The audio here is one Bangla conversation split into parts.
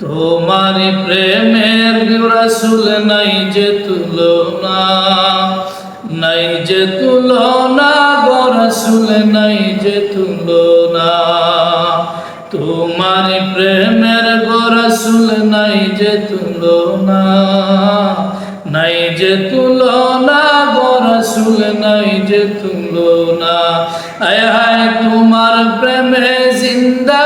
তোমার প্রেমের রসুল নাই যে তুলনা, নাই যে তুলনা গো রসুল, নাই যে তুলনা। তোমার প্রেমের গো রসুল নাই যে তুলনা, নাই যে তুলনা গো রসুল, নাই যে তুলনা। আয় হায় তোমার প্রেমে জিন্দা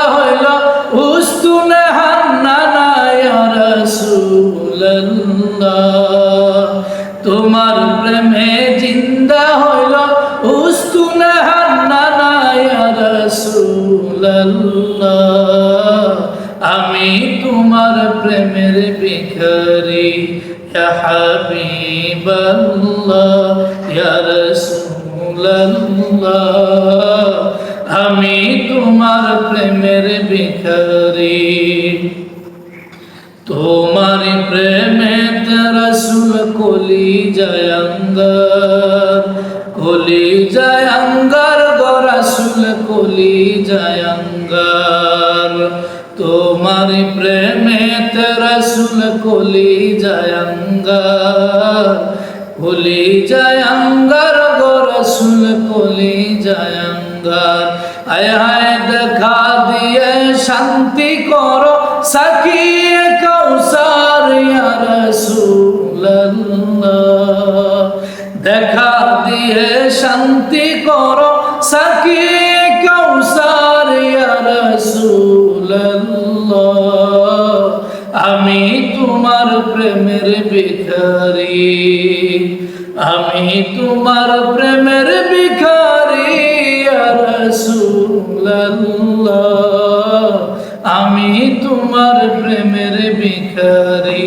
রসুল্লাহ তোমার প্রেমে জিন্দা হইল উস্তুনে হান্না নাই রসুল্লাহ আমি তোমার প্রেমের ভিখারি, ইয়া হাবিবাল্লাহ, ইয়া রাসূলুল্লাহ। আমি তোমার প্রেমের ভিখারি। তোমার প্রেমে রসুল কলি জয়ঙ্গর কলি জয়ঙ্গর গো রসুল কলি জয়ঙ্গর তোমার প্রেমে রসুল কলি জয়ঙ্গর কলি জয়ঙ্গর গো রসুল কলি জয়ঙ্গর আয় হায় দেখা দিয়ে শান্তি করো, সাকিয়ে ইয়া রাসূলুল্লাহ, দেখা দিয়ে শান্তি করো সাকিয়ে কৌসার ইয়া রাসূলুল্লাহ, আমি তোমার প্রেমের ভিখারি, আমি তোমার প্রেমের ভিখারি ইয়া রাসূলুল্লাহ। প্রেমের ভিখারী।